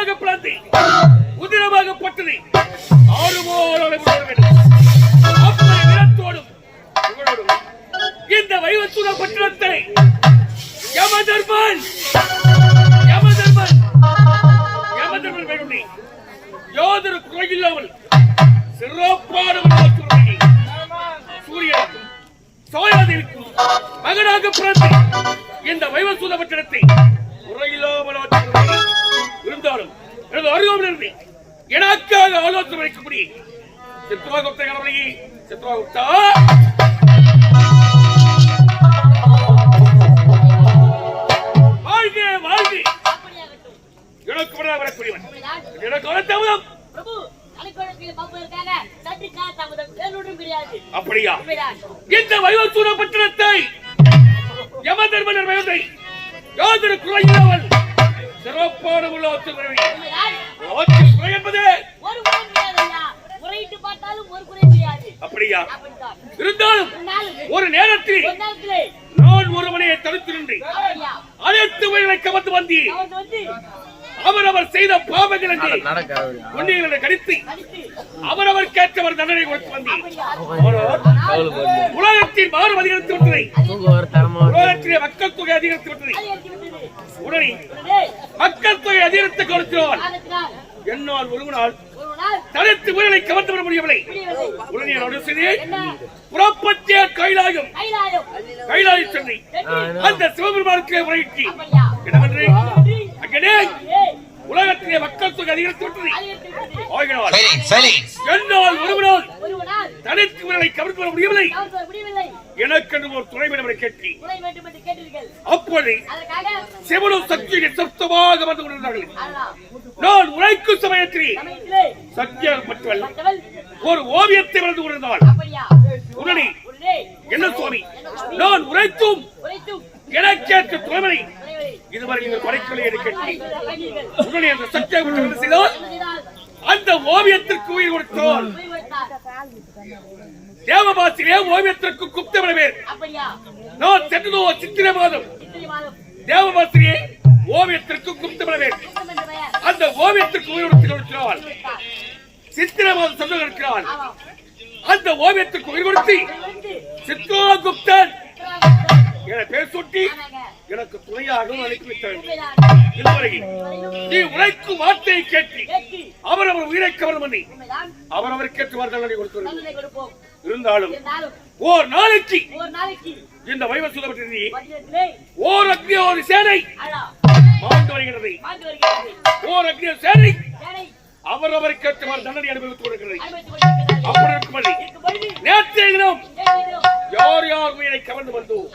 உதிரமாக பிளந்து உதிரமாக ஆறுபோல் அளவு நிலத்தோடும் இந்த பட்டணத்தை யமதர்மன் யமதர்மன் யமதர்மன் குறையில்லாமல் சூரியனுக்கும் மகனாக பிறந்து இந்த வைவசூத பட்டணத்தை குறையில்லாமல் ஆற்றுவதை இருந்தாலும் எனது அருகாமிலிருந்து எனக்காக ஆலோசனை வைக்கும்படி சித்ராகுப்த கணவனையே சித்ராகுப்தா வாழ்க வாழ்க. எனக்கு முன்னாக வரக்கூடியவன். எனக்கு வேறொன்றும் கிடையாது. அப்படியா? இந்த வைவசூர பட்டணத்தை யமதர்மனர் வயதை யாதொரு குறையில்லாமல் சிறப்பான உள்ளாத்து உண்மைதான் ஆட்சி குறை என்பது ஒரு குறை கிடையாது ஐயா முறையிட்டு பார்த்தாலும் ஒரு குறை கிடையாது அப்படியா? இருந்தாலும் ஒரு நேரத்தில் நான் ஒருவனையை தடுத்து நின்று அனைத்து உயிரை கவர்ந்து வந்தி. அவர் வந்து. அவரவர் செய்த பாவங்களை உன்னைகளை கடித்து அவரவர் கேட்டவர் தண்டனை கொடுத்து வந்தி. அப்படியா? ஆனால் உலகத்தின் மாறும் அதிகரித்து விட்டதை. உலகத்திலே மக்கள் தொகை அதிகரித்து விட்டது. உடனே மக்கள் தொகை அதிகரித்து காரணத்தினால் என்னால் ஒரு நாள் தனித்து உயிரை கவர்ந்து வர முடியவில்லை. உடனே நான் செய்தி என்ன? புறப்பத்திய கைலாயம். கைலாயம். கைலாய சென்னை அந்த சிவபெருமானுக்கு என்னவென்று? வந்து, அங்கனே உலகத்திலே மக்கள் தொகை அதிகரித்து என்னால் ஒரு நாள் ஒரு நாள் தனித்து உயிரை கவர்ந்து வர முடியவில்லை. எனக்கென்று ஒரு துணை வேண்டும் என்று கேட்டீர்கள். அப்போது அதற்காக சிவனும் சக்தி நிசப்தமாக வந்து கொண்டிருந்தார்கள். நான் உழைக்கும் சமயத்தில் சத்தியப்பட்டவள் மற்றவள் ஒரு ஓவியத்தை வளர்ந்து கொண்டிருந்தாள் அப்படியா? உடனே என்ன சுவாமி? நான் உரைத்தும் எனக்கேற்ற துணைவரை இதுவரை நீங்கள் பண்ணீர்கள் உடனே அந்த செய்தால் என்ன செய்தால் அந்த ஓவியத்திற்கு உயிர் வைத்தார் தேவபாசிலே ஓவியத்திற்கு குப்தமிட பேர் நான் சென்றதோ சித்திரை மாதம் தேவபாசிலே ஓவியத்திற்கு குப்தமிட பேர் அந்த ஓவியத்திற்கு உயிர் கொடுத்து கொடுக்கிறாள் வைத்தார். சித்திரை மாதம் சொல்ல இருக்கிறாள் ஆமாம். அந்த ஓவியத்திற்கு உயிர் கொடுத்து சித்ராகுப்தன் உத்தரவாதம் என பேர் சுட்டி எனக்கு துணையாகவும் அழைத்து இதுவரையில் நீ உரைக்கும் வார்த்தையை கேட்டு அவரவர் உயிரை கவர்ந்து பண்ணி உண்மைதான் அவரவருக்கு தண்டனை இருந்தாலும் ஓர் நாளைக்கு இந்த வைவசுதபற்றி மதியத்திலே ஓர் அக்னி ஒரு சேனை மாண்டு வருகிறது. ஓர் அக்னி சேனை சேனை அவரவருக்கு ஏற்றவாறு தண்டனை அனுபவித்துக் கொடுக்கிறது அப்படி இருக்கும்படி இருக்கும் யார் உயிரை கவர்ந்து வந்தோம்.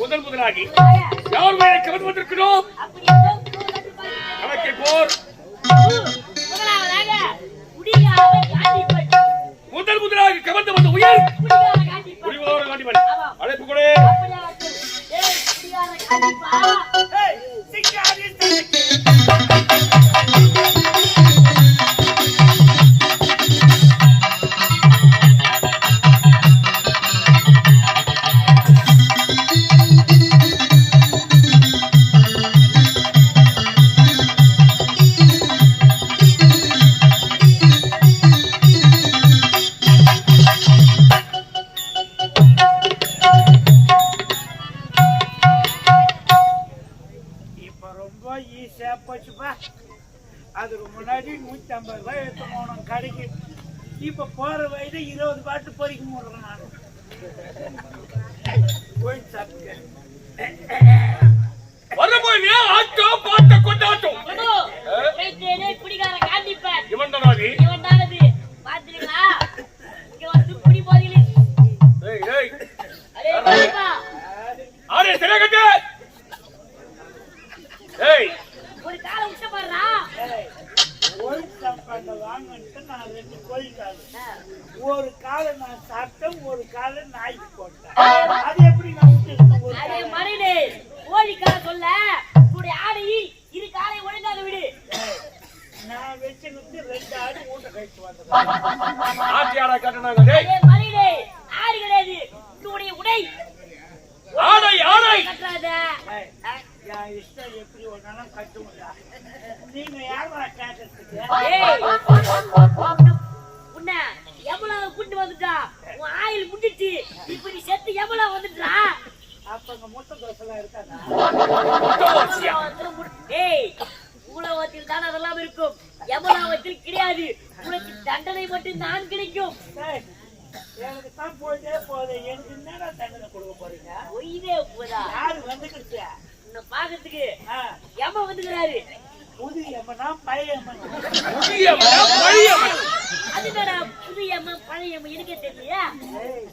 முதல் முதலாகி யார் உயிரை கவர்ந்து வந்திருக்கிறோம். கணக்கை போர். முதல் முதலாக கவர்ந்து வந்த உயிர். காண்டிமன் அழைப்பு கொடு முன்னாடி நூற்றி ஐம்பது ரூபாய் எடுத்து போனோம் கடைக்கு. இப்போ போகிற வயது இருபது பாட்டு பொறிக்க முடியல நான் போய் சாப்பிட்டேன் வரும்போது ஆட்டோ பாட்ட கொண்டாட்டம். அது எப்படி நான் அதே சொல்ல உன்னுடைய ஆடை இரு காலை ஒழுங்காக விடு. டேய். ஆறு கிடையாது உன்னுடைய உடை. ஆடை ஆடை. கட்டாத ஏய், என் இஷ்டம் எப்படி ஒன்னாலும் நீங்க யாரா கேட்கறதுக்கு ஏய். உன்னை- எவ்வளவு கூட்டு வந்துட்டா? ஆயில் முடிச்சு இப்ப நீ செத்து எவ்வளவு வந்துட்டா அப்ப அங்க முட்டை தோசை எல்லாம் இருக்காதா ஏய் உலகத்தில் தான் அதெல்லாம் இருக்கும். எவ்வளவத்தில் கிடையாது. உனக்கு தண்டனை மட்டும் தான் கிடைக்கும். எனக்கு தான் போயிட்டே போகுது. எனக்கு என்னடா தண்டனை கொடுக்க போறீங்க? ஒய்தே போதா யாரு வந்துக்கிட்டு உன்னை பாக்கிறதுக்கு எம வந்துக்கிறாரு. புது எம்மனா பழைய எம்மனா புது எம்ம பழைய எம்ம எனக்கே தெரியலையா? ஏய்,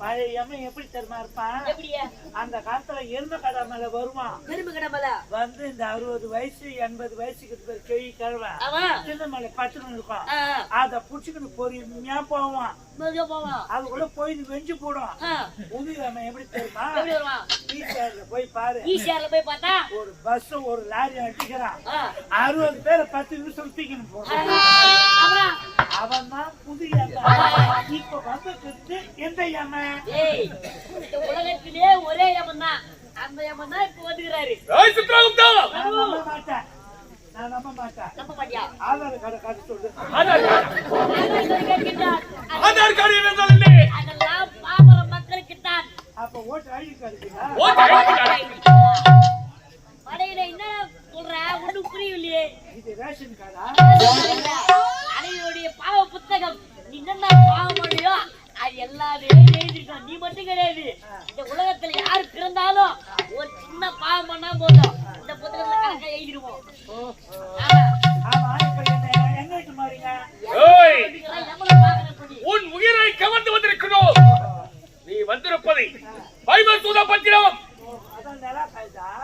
பழைய எம்மன் எப்படி தெரியுமா இருப்பான் அந்த காலத்துல எருமை கடை மேல வருவான் பெருமை கிடமல வந்து இந்த அறுபது வயசு எண்பது வயசுக்கு பேர் கேள்வி கழுவன் அவன் சின்ன மலை பத்துன்னு இருக்கும். அத புடிச்சுக்கிட்டு பொறுமையா போவான். போவான். அது கூட போய் வெஞ்சு போடும். எம்மன் எப்படி தெரியுமா? ஈசிஆர்ல போய் பாரு. ஈசிஆர்ல போய் பார்த்தா? ஒரு பஸ் ஒரு லாரி அடிக்கிறான். அறுபது பேரை பத்து நிமிஷம் தூக்கின்னு போறான். அவன் தான் புது எம்மன் இப்ப வந்து எந்த எம்மன் ஏய் இந்த உலகத்திலே ஒரே தான் அந்த எமன் தான் இப்ப சித்ராகுப்தா நான் நம்ப மாட்டேன். நான் நம்ப மாட்டேன். நம்ப மாட்டியா? ஆதார் கார்டை காட்ட சொல்லு. ஆதார் கார்டு. ஆதார் கார்டு என்ன இல்லை. அதெல்லாம் பாமர மக்களுக்குத்தான். அப்ப ஓட்டு ஐடி படையில என்ன சொல்ற? ஒண்ணும் புரியலையே இது ரேஷன் கார்டா? புத்தகம் நீ என்ன பாவம் பண்ணியோ அது எல்லாமே எழுதிருக்கோம் நீ மட்டும் கிடையாது. இந்த உலகத்துல யார் பிறந்தாலும் ஒரு சின்ன பாவம் பண்ணா போதும். இந்த புத்தகத்துல கணக்கா எழுதிருவோம். உன் உயிரை கவர்ந்து வந்திருக்கிறோம். நீ வந்திருப்பதை பைபர் சூதா பத்திரம்.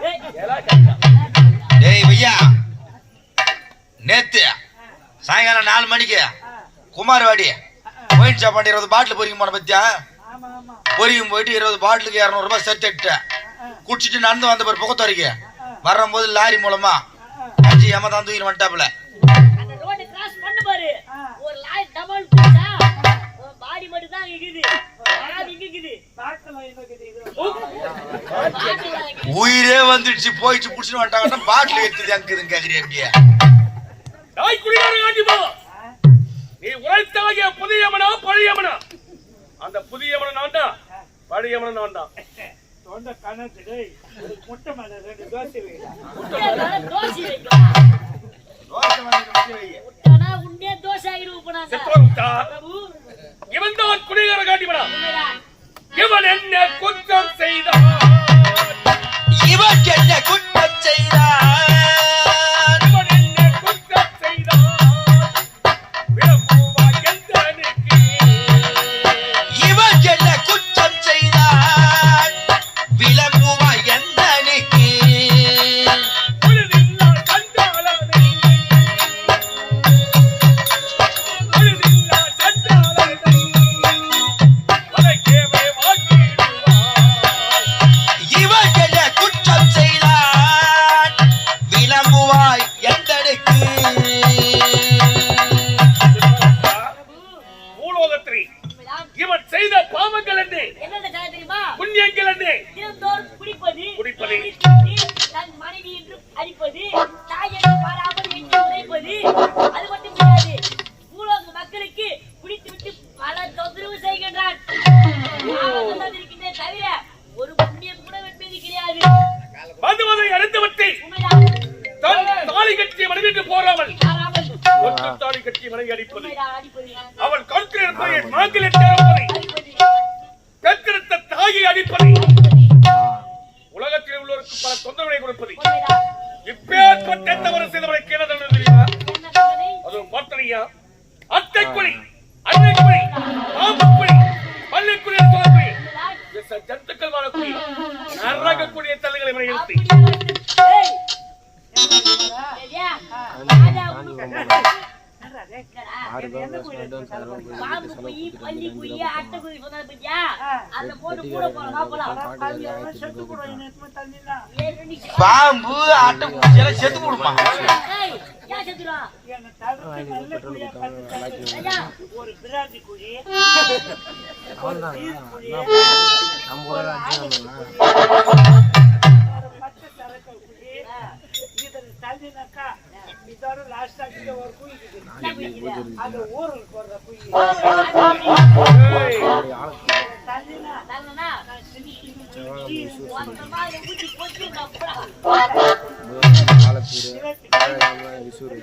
ஏய், ஏலா கட்டா டேய் ஐயா நேத்து சாயங்காலம் நாலு மணிக்கு குமாரவாடி ஒயின் சாப்பாடு இருபது பாட்டில் பொறிக்கும் போன பத்தியா? ஆமா ஆமா பொறிக்கும் போயிட்டு இருபது பாட்டிலுக்கு இரநூறுபா செட் எடுத்தேன் குடிச்சிட்டு நடந்து வந்த பிறகு புகத்து வரைக்கும் வரும்போது லாரி மூலமா. அஞ்சு ஏமா தான் தூக்கிட்டு வந்துட்டாப்புல. பாரு. உயிரே வந்துடுச்சு போயிடுச்சு புடிச்சிட்டு வந்துட்டாங்கன்னா பாட்டில் எடுத்துது அங்குதுன்னு கேக்குறியா அப்படியே? நீ உழைத்தாகிய புதியவனா பழையவனா? அந்த புதியவன நான் தான் பழையவன நான் தான். தொண்டை கணக்கு டேய் முட்டை மேல ரெண்டு தோசை வைடா தோசை வைக்கலாம். முட்டைனா உண்டே தோசை நாங்க. சித்ராகுப்தா பிரபு, இவன் தான் குடிகார உண்மைதான். இவன் என்ன குற்றம் செய்தான். உண்மைதான். இவன் செய்த பாவங்கள் தெரியுமா புண்ணியங்கள் தினந்தோறும் குடிப்பது குடிப்பது. தன் மனைவி என்று அடிப்பது தாய் என்று பாராமல் வீட்டை கட்டிய மனைவி அடிப்பது. அவள் கழுத்தில் இருப்பதை மாங்கில் பாம்பு அட்டை பூச்சி செத்து போடுமா? ஒரு தள்ளினாக்கா இதோட லாஸ்டா கிட்ட ஒரு குயி இருக்குது விசூர்